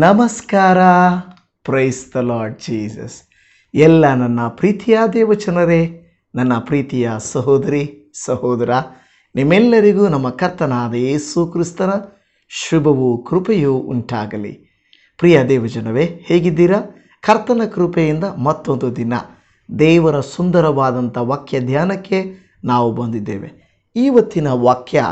ನಮಸ್ಕಾರ. Praise the lord Jesus ಎಲ್ಲ ನನ್ನ ಪ್ರೀತಿಯ ದೇವಚನರೇ ನನ್ನ ಪ್ರೀತಿಯ ಸಹೋದರಿ, ಸಹೋದರ, ನಿಮ್ಮೆಲ್ಲರಿಗೂ ನಮ್ಮ ಕರ್ತನಾದ ಯೇಸು ಕ್ರಿಸ್ತನ ಶುಭವೂ ಕೃಪೆಯೂ ಉಂಟಾಗಲಿ. ಪ್ರಿಯ ದೇವಜನವೇ ಹೇಗಿದ್ದೀರಾ? ಕರ್ತನ ಕೃಪೆಯಿಂದ ಮತ್ತೊಂದು ದಿನ ದೇವರ ಸುಂದರವಾದಂಥ ವಾಕ್ಯ ಧ್ಯಾನಕ್ಕೆ ನಾವು ಬಂದಿದ್ದೇವೆ. ಇವತ್ತಿನ ವಾಕ್ಯ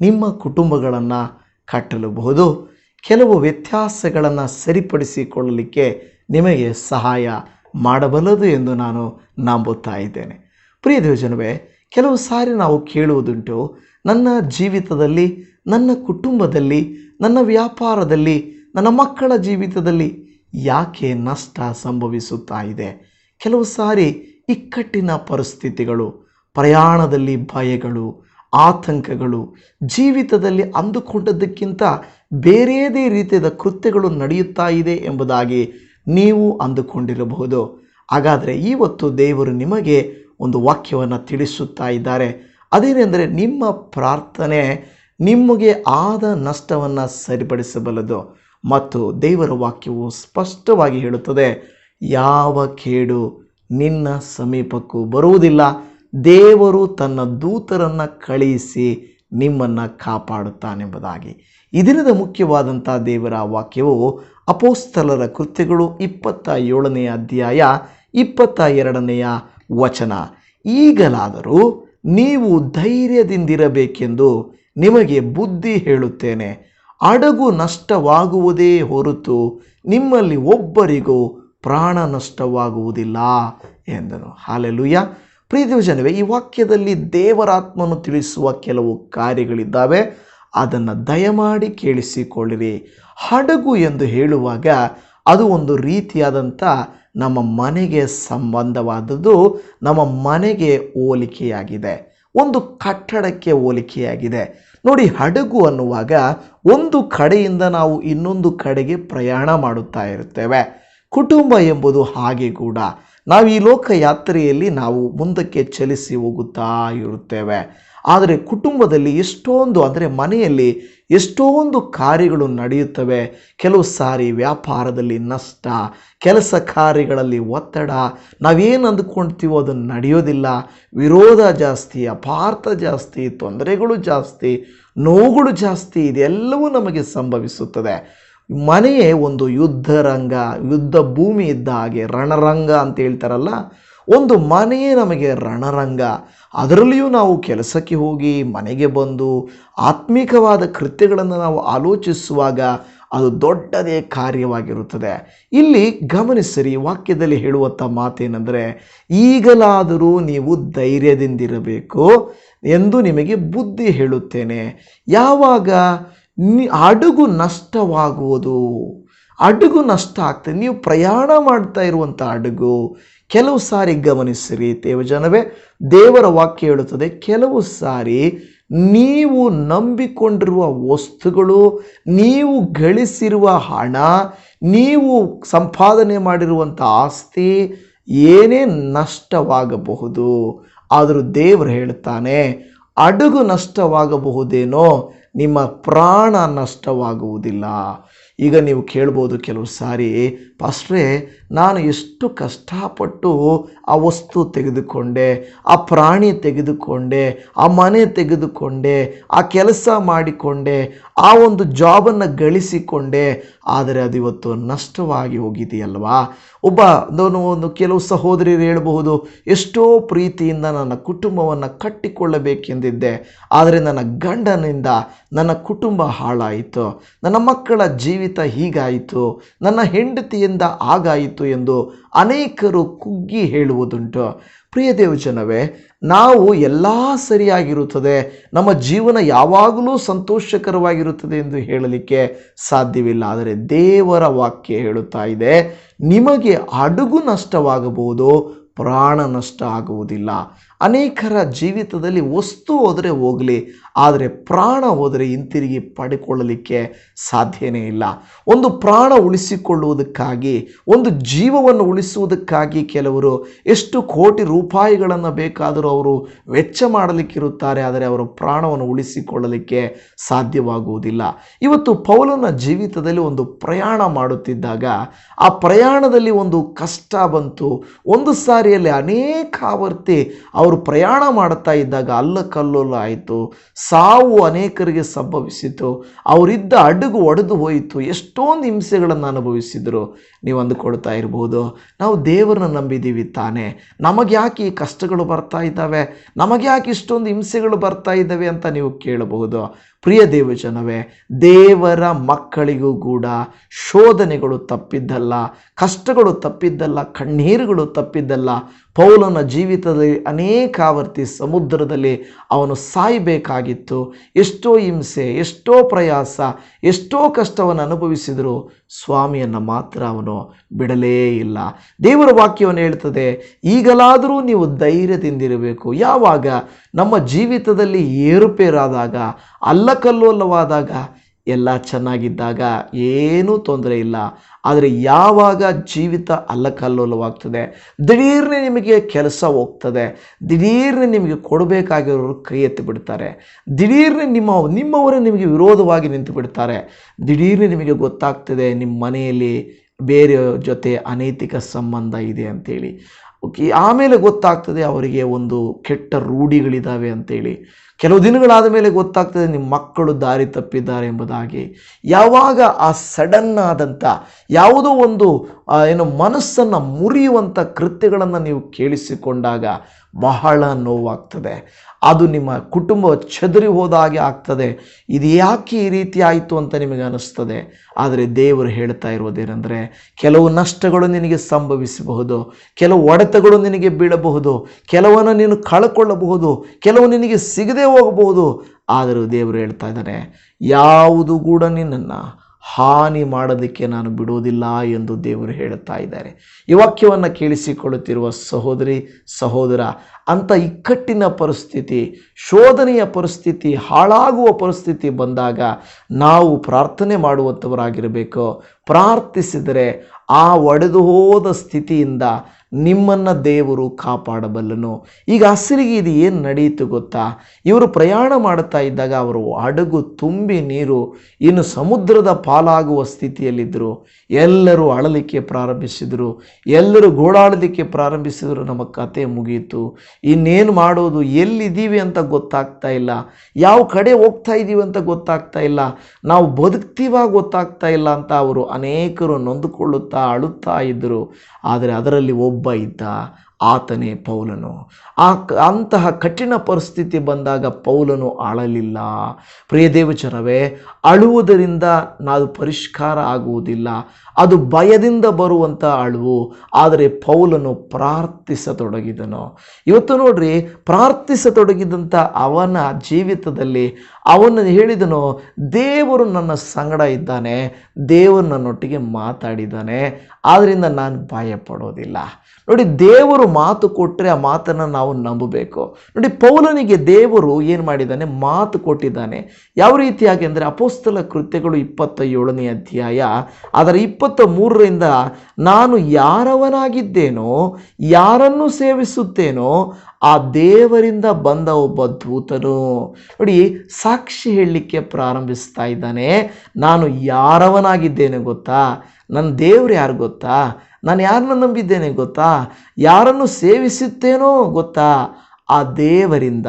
ನಿಮ್ಮ ಕುಟುಂಬಗಳನ್ನು ಕಟ್ಟಲಬಹುದು. ಕೆಲವು ವ್ಯತ್ಯಾಸಗಳನ್ನು ಸರಿಪಡಿಸಿಕೊಳ್ಳಲಿಕ್ಕೆ ನಿಮಗೆ ಸಹಾಯ ಮಾಡಬಲ್ಲದು ಎಂದು ನಾನು ನಂಬುತ್ತಾ ಇದ್ದೇನೆ. ಪ್ರಿಯ ದೇವಜನವೇ, ಕೆಲವು ಸಾರಿ ನಾವು ಕೇಳುವುದುಂಟು, ನನ್ನ ಜೀವಿತದಲ್ಲಿ, ನನ್ನ ಕುಟುಂಬದಲ್ಲಿ, ನನ್ನ ವ್ಯಾಪಾರದಲ್ಲಿ, ನನ್ನ ಮಕ್ಕಳ ಜೀವಿತದಲ್ಲಿ ಯಾಕೆ ನಷ್ಟ ಸಂಭವಿಸುತ್ತಾ ಇದೆ? ಕೆಲವು ಸಾರಿ ಇಕ್ಕಟ್ಟಿನ ಪರಿಸ್ಥಿತಿಗಳು, ಪ್ರಯಾಣದಲ್ಲಿ ಭಯಗಳು, ಆತಂಕಗಳು, ಜೀವಿತದಲ್ಲಿ ಅಂದುಕೊಂಡದ್ದಕ್ಕಿಂತ ಬೇರೆಯದೇ ರೀತಿಯಾದ ಕೃತ್ಯಗಳು ನಡೆಯುತ್ತಾ ಇದೆ ಎಂಬುದಾಗಿ ನೀವು ಅಂದುಕೊಂಡಿರಬಹುದು. ಹಾಗಾದರೆ ಇವತ್ತು ದೇವರು ನಿಮಗೆ ಒಂದು ವಾಕ್ಯವನ್ನು ತಿಳಿಸುತ್ತಾ ಇದ್ದಾರೆ. ಅದೇನೆಂದರೆ ನಿಮ್ಮ ಪ್ರಾರ್ಥನೆ ನಿಮಗೆ ಆದ ನಷ್ಟವನ್ನು ಸರಿಪಡಿಸಬಲ್ಲದು ಮತ್ತು ದೇವರ ವಾಕ್ಯವು ಸ್ಪಷ್ಟವಾಗಿ ಹೇಳುತ್ತದೆ, ಯಾವ ಕೇಡು ನಿನ್ನ ಸಮೀಪಕ್ಕೂ ಬರುವುದಿಲ್ಲ. ದೇವರು ತನ್ನ ದೂತರನ್ನು ಕಳಿಸಿ ನಿಮ್ಮನ್ನು ಕಾಪಾಡುತ್ತಾನೆಂಬುದಾಗಿ. ಈ ದಿನದ ಮುಖ್ಯವಾದಂಥ ದೇವರ ವಾಕ್ಯವು ಅಪೋಸ್ತಲರ ಕೃತ್ಯಗಳು ಇಪ್ಪತ್ತ ಏಳನೆಯ ಅಧ್ಯಾಯ ಇಪ್ಪತ್ತ ಎರಡನೆಯ ವಚನ. ಈಗಲಾದರೂ ನೀವು ಧೈರ್ಯದಿಂದಿರಬೇಕೆಂದು ನಿಮಗೆ ಬುದ್ಧಿ ಹೇಳುತ್ತೇನೆ. ಅಡಗು ನಷ್ಟವಾಗುವುದೇ ಹೊರತು ನಿಮ್ಮಲ್ಲಿ ಒಬ್ಬರಿಗೂ ಪ್ರಾಣ ನಷ್ಟವಾಗುವುದಿಲ್ಲ ಎಂದನು. ಹಾಲೆಲುಯ್ಯ. ಪ್ರೀತಿ ಜನವೇ ಈ ವಾಕ್ಯದಲ್ಲಿ ದೇವರಾತ್ಮನು ತಿಳಿಸುವ ಕೆಲವು ಕಾರ್ಯಗಳಿದ್ದಾವೆ. ಅದನ್ನು ದಯಮಾಡಿ ಕೇಳಿಸಿಕೊಳ್ಳಿರಿ. ಹಡಗು ಎಂದು ಹೇಳುವಾಗ ಅದು ಒಂದು ರೀತಿಯಾದಂಥ ನಮ್ಮ ಮನೆಗೆ ಸಂಬಂಧವಾದದ್ದು, ನಮ್ಮ ಮನೆಗೆ ಹೋಲಿಕೆಯಾಗಿದೆ. ಒಂದು ಕಟ್ಟಡಕ್ಕೆ ಹೋಲಿಕೆಯಾಗಿದೆ. ನೋಡಿ, ಹಡಗು ಅನ್ನುವಾಗ ಒಂದು ಕಡೆಯಿಂದ ನಾವು ಇನ್ನೊಂದು ಕಡೆಗೆ ಪ್ರಯಾಣ ಮಾಡುತ್ತಾ ಇರುತ್ತೇವೆ. ಕುಟುಂಬ ಎಂಬುದು ಹಾಗೆ ಕೂಡ. ನಾವು ಈ ಲೋಕ ಯಾತ್ರೆಯಲ್ಲಿ ನಾವು ಮುಂದಕ್ಕೆ ಚಲಿಸಿ ಹೋಗುತ್ತಾ ಇರುತ್ತೇವೆ. ಆದರೆ ಕುಟುಂಬದಲ್ಲಿ ಎಷ್ಟೊಂದು, ಅಂದರೆ ಮನೆಯಲ್ಲಿ ಎಷ್ಟೊಂದು ಕಾರ್ಯಗಳು ನಡೆಯುತ್ತವೆ. ಕೆಲವು ಸಾರಿ ವ್ಯಾಪಾರದಲ್ಲಿ ನಷ್ಟ, ಕೆಲಸ ಕಾರ್ಯಗಳಲ್ಲಿ ಒತ್ತಡ. ನಾವೇನು ಅಂದ್ಕೊಳ್ತೀವೋ ಅದು ನಡೆಯೋದಿಲ್ಲ. ವಿರೋಧ ಜಾಸ್ತಿ, ಅಪಾರ್ಥ ಜಾಸ್ತಿ, ತೊಂದರೆಗಳು ಜಾಸ್ತಿ, ನೋವುಗಳು ಜಾಸ್ತಿ, ಇದೆಲ್ಲವೂ ನಮಗೆ ಸಂಭವಿಸುತ್ತದೆ. ಮನೆಯೇ ಒಂದು ಯುದ್ಧ ರಂಗ ಯುದ್ಧ ಭೂಮಿ ಇದ್ದ ಹಾಗೆ ರಣರಂಗ ಅಂತ ಹೇಳ್ತಾರಲ್ಲ ಒಂದು ಮನೆಯೇ ನಮಗೆ ರಣರಂಗ. ಅದರಲ್ಲಿಯೂ ನಾವು ಕೆಲಸಕ್ಕೆ ಹೋಗಿ ಮನೆಗೆ ಬಂದು ಆತ್ಮಿಕವಾದ ಕೃತ್ಯಗಳನ್ನು ನಾವು ಆಲೋಚಿಸುವಾಗ ಅದು ದೊಡ್ಡದೇ ಕಾರ್ಯವಾಗಿರುತ್ತದೆ. ಇಲ್ಲಿ ಗಮನಿಸಿರಿ, ವಾಕ್ಯದಲ್ಲಿ ಹೇಳುವಂಥ ಮಾತೇನೆಂದರೆ, ಈಗಲಾದರೂ ನೀವು ಧೈರ್ಯದಿಂದಿರಬೇಕು ಎಂದು ನಿಮಗೆ ಬುದ್ಧಿ ಹೇಳುತ್ತೇನೆ. ಯಾವಾಗ ನಿ, ಅಡುಗು ನಷ್ಟವಾಗುವುದು, ಅಡುಗು ನಷ್ಟ ಆಗ್ತದೆ. ನೀವು ಪ್ರಯಾಣ ಮಾಡ್ತಾ ಇರುವಂಥ ಅಡುಗು ಕೆಲವು ಸಾರಿ ಗಮನಿಸಿರಿ ದೇವಜನವೇ ದೇವರ ವಾಕ್ಯ ಹೇಳುತ್ತದೆ, ಕೆಲವು ಸಾರಿ ನೀವು ನಂಬಿಕೊಂಡಿರುವ ವಸ್ತುಗಳು, ನೀವು ಗಳಿಸಿರುವ ಹಣ, ನೀವು ಸಂಪಾದನೆ ಮಾಡಿರುವಂಥ ಆಸ್ತಿ ಏನೇ ನಷ್ಟವಾಗಬಹುದು. ಆದರೂ ದೇವರು ಹೇಳ್ತಾನೆ, ಅಡುಗು ನಷ್ಟವಾಗಬಹುದೇನೋ, ನಿಮ್ಮ ಪ್ರಾಣ ನಷ್ಟವಾಗುವುದಿಲ್ಲ. ಈಗ ನೀವು ಕೇಳ್ಬೋದು ಕೆಲವು ಸಾರಿ ಪಾಸ್ಟ್ರೇ ನಾನು ಎಷ್ಟು ಕಷ್ಟಪಟ್ಟು ಆ ವಸ್ತು ತೆಗೆದುಕೊಂಡೆ, ಆ ಪ್ರಾಣಿ ತೆಗೆದುಕೊಂಡೆ, ಆ ಮನೆ ತೆಗೆದುಕೊಂಡೆ, ಆ ಕೆಲಸ ಮಾಡಿಕೊಂಡೆ, ಆ ಒಂದು ಜಾಬನ್ನು ಗಳಿಸಿಕೊಂಡೆ, ಆದರೆ ಅದು ಇವತ್ತು ನಷ್ಟವಾಗಿ ಹೋಗಿದೆಯಲ್ವಾ? ಒಬ್ಬ ಒಂದು ಕೆಲವು ಸಹೋದರಿಯರು ಹೇಳಬಹುದು, ಎಷ್ಟೋ ಪ್ರೀತಿಯಿಂದ ನನ್ನ ಕುಟುಂಬವನ್ನು ಕಟ್ಟಿಕೊಳ್ಳಬೇಕೆಂದಿದ್ದೆ, ಆದರೆ ನನ್ನ ಗಂಡನಿಂದ ನನ್ನ ಕುಟುಂಬ ಹಾಳಾಯಿತು, ನನ್ನ ಮಕ್ಕಳ ಜೀವಿತ ಹೀಗಾಯಿತು, ನನ್ನ ಹೆಂಡತಿಯಿಂದ ಆಗಾಯಿತು ಎಂದು ಅನೇಕರು ಕುಗ್ಗಿ ಹೇಳುವುದುಂಟು. ಪ್ರಿಯ ದೇವಜನವೇ, ನಾವು ಎಲ್ಲ ಸರಿಯಾಗಿರುತ್ತದೆ, ನಮ್ಮ ಜೀವನ ಯಾವಾಗಲೂ ಸಂತೋಷಕರವಾಗಿರುತ್ತದೆ ಎಂದು ಹೇಳಲಿಕ್ಕೆ ಸಾಧ್ಯವಿಲ್ಲ. ಆದರೆ ದೇವರ ವಾಕ್ಯ ಹೇಳುತ್ತಾ ಇದೆ, ನಿಮಗೆ ಅಡುಗು ನಷ್ಟವಾಗಬಹುದು, ಪ್ರಾಣ ನಷ್ಟ ಆಗುವುದಿಲ್ಲ. ಅನೇಕರ ಜೀವಿತದಲ್ಲಿ ವಸ್ತು ಹೋದರೆ ಹೋಗಲಿ ಆದರೆ ಪ್ರಾಣ ಹೋದರೆ ಹಿಂತಿರುಗಿ ಪಡೆಕೊಳ್ಳಲಿಕ್ಕೆ ಸಾಧ್ಯನೇ ಇಲ್ಲ. ಒಂದು ಪ್ರಾಣ ಉಳಿಸಿಕೊಳ್ಳುವುದಕ್ಕಾಗಿ, ಒಂದು ಜೀವವನ್ನು ಉಳಿಸುವುದಕ್ಕಾಗಿ ಕೆಲವರು ಎಷ್ಟು ಕೋಟಿ ರೂಪಾಯಿಗಳನ್ನು ಬೇಕಾದರೂ ಅವರು ವೆಚ್ಚ ಮಾಡಲಿಕ್ಕಿರುತ್ತಾರೆ, ಆದರೆ ಅವರ ಪ್ರಾಣವನ್ನು ಉಳಿಸಿಕೊಳ್ಳಲಿಕ್ಕೆ ಸಾಧ್ಯವಾಗುವುದಿಲ್ಲ. ಇವತ್ತು ಪೌಲನ ಜೀವಿತದಲ್ಲಿ ಒಂದು ಪ್ರಯಾಣ ಮಾಡುತ್ತಿದ್ದಾಗ, ಆ ಪ್ರಯಾಣದಲ್ಲಿ ಒಂದು ಕಷ್ಟ ಬಂತು. ಒಂದು ಸಾರಿಯಲ್ಲಿ ಅನೇಕ ಆವರ್ತಿ ಅವರು ಪ್ರಯಾಣ ಮಾಡುತ್ತಾ ಇದ್ದಾಗ ಅಲ್ಲ ಕಲ್ಲೋಲ ಆಯಿತು. ಸಾವು ಅನೇಕರಿಗೆ ಸಂಭವಿಸಿತು. ಅವರಿದ್ದ ಅಡುಗು ಒಡೆದು ಹೋಯಿತು. ಎಷ್ಟೊಂದು ಹಿಂಸೆಗಳನ್ನು ಅನುಭವಿಸಿದರು. ನೀವು ಅಂದುಕೊಳ್ತಾ ಇರ್ಬೋದು. ನಾವು ದೇವರನ್ನ ನಂಬಿದ್ದೀವಿ ತಾನೆ. ನಮಗೆ ಯಾಕೆ ಈ ಕಷ್ಟಗಳು ಬರ್ತಾ ಇದ್ದಾವೆ? ನಮಗೆ ಯಾಕೆ ಇಷ್ಟೊಂದು ಹಿಂಸೆಗಳು ಬರ್ತಾ ಇದ್ದಾವೆ ಅಂತ ನೀವು ಕೇಳಬಹುದು. ಪ್ರಿಯ ದೇವಜನವೇ, ದೇವರ ಮಕ್ಕಳಿಗೂ ಕೂಡ ಶೋಧನೆಗಳು ತಪ್ಪಿದ್ದಲ್ಲ, ಕಷ್ಟಗಳು ತಪ್ಪಿದ್ದಲ್ಲ, ಕಣ್ಣೀರುಗಳು ತಪ್ಪಿದ್ದಲ್ಲ. ಪೌಲನ ಜೀವಿತದಲ್ಲಿ ಅನೇಕ ಆವರ್ತಿ ಸಮುದ್ರದಲ್ಲಿ ಅವನು ಸಾಯಬೇಕಾಗಿತ್ತು. ಎಷ್ಟೋ ಹಿಂಸೆ, ಎಷ್ಟೋ ಪ್ರಯಾಸ, ಎಷ್ಟೋ ಕಷ್ಟವನ್ನು ಅನುಭವಿಸಿದರೂ ಸ್ವಾಮಿಯನ್ನು ಮಾತ್ರ ಅವನು ಬಿಡಲೇ ಇಲ್ಲ. ದೇವರ ವಾಕ್ಯವನ್ನು ಹೇಳ್ತದೆ, ಈಗಲಾದರೂ ನೀವು ಧೈರ್ಯದಿಂದಿರಬೇಕು. ಯಾವಾಗ? ನಮ್ಮ ಜೀವಿತದಲ್ಲಿ ಏರುಪೇರಾದಾಗ ಅಲ್ಲಕಲ್ಲೋಲವಾದಾಗ ಎಲ್ಲ ಚೆನ್ನಾಗಿದ್ದಾಗ ಏನೂ ತೊಂದರೆ ಇಲ್ಲ. ಆದರೆ ಯಾವಾಗ ಜೀವಿತ ಅಲ್ಲಕಲ್ಲೋಲವಾಗ್ತದೆ ದಿಢೀರ್ನೆ ನಿಮಗೆ ಕೆಲಸ ಹೋಗ್ತದೆ, ದಿಢೀರ್ನೆ ನಿಮಗೆ ಕೊಡಬೇಕಾಗಿರೋರು ಕೈ ಎತ್ತಿ ಬಿಡ್ತಾರೆ, ದಿಢೀರ್ನೆ ನಿಮ್ಮ, ನಿಮ್ಮವರೇ ನಿಮಗೆ ವಿರೋಧವಾಗಿ ನಿಂತು ಬಿಡ್ತಾರೆ, ದಿಢೀರ್ನೆ ನಿಮಗೆ ಗೊತ್ತಾಗ್ತದೆ ನಿಮ್ಮ ಮನೆಯಲ್ಲಿ ಬೇರೆ ಜೊತೆ ಅನೈತಿಕ ಸಂಬಂಧ ಇದೆ ಅಂತೇಳಿ. ಓಕೆ, ಆಮೇಲೆ ಗೊತ್ತಾಗ್ತದೆ ಅವರಿಗೆ ಒಂದು ಕೆಟ್ಟ ರೂಢಿಗಳಿದ್ದಾವೆ ಅಂತೇಳಿ. ಕೆಲವು ದಿನಗಳಾದ ಮೇಲೆ ಗೊತ್ತಾಗ್ತದೆ ನಿಮ್ಮ ಮಕ್ಕಳು ದಾರಿ ತಪ್ಪಿದ್ದಾರೆ ಎಂಬುದಾಗಿ ಯಾವಾಗ ಆ ಸಡನ್ ಆದಂಥ ಯಾವುದೋ ಒಂದು ಏನು ಮನಸ್ಸನ್ನು ಮುರಿಯುವಂಥ ಕೃತ್ಯಗಳನ್ನು ನೀವು ಕೇಳಿಸಿಕೊಂಡಾಗ ಬಹಳ ನೋವಾಗ್ತದೆ. ಅದು ನಿಮ್ಮ ಕುಟುಂಬ ಚದರಿ ಹೋದ ಹಾಗೆ ಆಗ್ತದೆ. ಇದು ಯಾಕೆ ಈ ರೀತಿ ಆಯಿತು ಅಂತ ನಿಮಗೆ ಅನಿಸ್ತದೆ. ಆದರೆ ದೇವರು ಹೇಳ್ತಾ ಇರೋದೇನೆಂದರೆ ಕೆಲವು ನಷ್ಟಗಳು ನಿನಗೆ ಸಂಭವಿಸಬಹುದು, ಕೆಲವು ಒಡೆತಗಳು ನಿನಗೆ ಬೀಳಬಹುದು, ಕೆಲವನ್ನು ನೀನು ಕಳ್ಕೊಳ್ಳಬಹುದು, ಕೆಲವು ನಿನಗೆ ಸಿಗದೆ ಹೋಗಬಹುದು. ಆದರೂ ದೇವರು ಹೇಳ್ತಾ ಇದ್ದಾನೆ, ಯಾವುದು ಕೂಡ ನಿನ್ನನ್ನು ಹಾನಿ ಮಾಡೋದಕ್ಕೆ ನಾನು ಬಿಡುವುದಿಲ್ಲ ಎಂದು ದೇವರು ಹೇಳುತ್ತಾ ಇದ್ದಾರೆ. ಈ ವಾಕ್ಯವನ್ನು ಕೇಳಿಸಿಕೊಳ್ಳುತ್ತಿರುವ ಸಹೋದರಿ, ಸಹೋದರ, ಅಂಥ ಇಕ್ಕಟ್ಟಿನ ಪರಿಸ್ಥಿತಿ, ಶೋಧನೆಯ ಪರಿಸ್ಥಿತಿ, ಹಾಳಾಗುವ ಪರಿಸ್ಥಿತಿ ಬಂದಾಗ ನಾವು ಪ್ರಾರ್ಥನೆ ಮಾಡುವಂಥವರಾಗಿರಬೇಕು ಪ್ರಾರ್ಥಿಸಿದರೆ ಆ ಒಡೆದು ಹೋದ ಸ್ಥಿತಿಯಿಂದ ನಿಮ್ಮನ್ನು ದೇವರು ಕಾಪಾಡಬಲ್ಲನು. ಈಗ ಹಸಿರಿಗೆ ಇದು ಏನು ನಡೆಯಿತು ಗೊತ್ತಾ? ಇವರು ಪ್ರಯಾಣ ಮಾಡುತ್ತಾ ಇದ್ದಾಗ ಅವರು ಹಡಗು ತುಂಬಿ ನೀರು, ಇನ್ನು ಸಮುದ್ರದ ಪಾಲಾಗುವ ಸ್ಥಿತಿಯಲ್ಲಿದ್ದರು ಎಲ್ಲರೂ ಅಳಲಿಕ್ಕೆ ಪ್ರಾರಂಭಿಸಿದರು. ಎಲ್ಲರೂ ಗೋಡಾಡಲಿಕ್ಕೆ ಪ್ರಾರಂಭಿಸಿದರು. ನಮ್ಮ ಕತೆ ಮುಗಿಯಿತು ಇನ್ನೇನು ಮಾಡೋದು? ಎಲ್ಲಿದ್ದೀವಿ ಅಂತ ಗೊತ್ತಾಗ್ತಾ ಇಲ್ಲ. ಯಾವ ಕಡೆ ಹೋಗ್ತಾ ಇದ್ದೀವಿ ಅಂತ ಗೊತ್ತಾಗ್ತಾ ಇಲ್ಲ. ನಾವು ಬದುಕ್ತೀವ ಗೊತ್ತಾಗ್ತಾ ಇಲ್ಲ ಅಂತ ಅವರು ಅನೇಕರು ನೊಂದುಕೊಳ್ಳುತ್ತಾ ಅಳುತ್ತಾ ಇದ್ದರು ಆದರೆ ಅದರಲ್ಲಿ ಒಬ್ಬ ಇದ್ದ ಆತನೇ ಪೌಲನು. ಆ ಅಂತಹ ಕಠಿಣ ಪರಿಸ್ಥಿತಿ ಬಂದಾಗ ಪೌಲನು ಅಳಲಿಲ್ಲ. ಪ್ರಿಯ ದೇವಚರವೇ, ಅಳುವುದರಿಂದ ನಾವು ಪರಿಷ್ಕಾರ ಆಗುವುದಿಲ್ಲ. ಅದು ಭಯದಿಂದ ಬರುವಂಥ ಅಳುವು. ಆದರೆ ಪೌಲನು ಪ್ರಾರ್ಥಿಸತೊಡಗಿದನು. ಇವತ್ತು ನೋಡ್ರಿ, ಪ್ರಾರ್ಥಿಸತೊಡಗಿದಂಥ ಅವನ ಜೀವಿತದಲ್ಲಿ ಅವನು ಹೇಳಿದನು, ದೇವರು ನನ್ನ ಸಂಗಡ ಇದ್ದಾನೆ, ದೇವರು ನನ್ನೊಟ್ಟಿಗೆ ಮಾತಾಡಿದ್ದಾನೆ ಆದ್ದರಿಂದ ನಾನು ಭಯ ಪಡೋದಿಲ್ಲ ನೋಡಿ, ದೇವರು ಮಾತು ಕೊಟ್ಟರೆ ಆ ಮಾತನ್ನು ನಾವು ನಂಬಬೇಕು. ನೋಡಿ, ಪೌಲನಿಗೆ ದೇವರು ಏನು ಮಾಡಿದ್ದಾನೆ? ಮಾತು ಕೊಟ್ಟಿದ್ದಾನೆ. ಯಾವ ರೀತಿಯಾಗಿ ಅಂದರೆ ಅಪೋಸ್ತಲ ಕೃತ್ಯಗಳು ಇಪ್ಪತ್ತ ಏಳನೇ ಅಧ್ಯಾಯ, ಅದರ ಇಪ್ಪತ್ತ ಮೂರರಿಂದ ನಾನು ಯಾರವನಾಗಿದ್ದೇನೋ, ಯಾರನ್ನು ಸೇವಿಸುತ್ತೇನೋ, ಆ ದೇವರಿಂದ ಬಂದ ಒಬ್ಬ ದೂತನು. ನೋಡಿ, ಸಾಕ್ಷಿ ಹೇಳಲಿಕ್ಕೆ ಪ್ರಾರಂಭಿಸ್ತಾ ಇದ್ದಾನೆ. ನಾನು ಯಾರವನಾಗಿದ್ದೇನೆ ಗೊತ್ತಾ? ನನ್ನ ದೇವ್ರು ಯಾರು ಗೊತ್ತಾ? ನಾನು ಯಾರನ್ನ ನಂಬಿದ್ದೇನೆ ಗೊತ್ತಾ? ಯಾರನ್ನು ಸೇವಿಸುತ್ತೇನೋ ಗೊತ್ತಾ? ಆ ದೇವರಿಂದ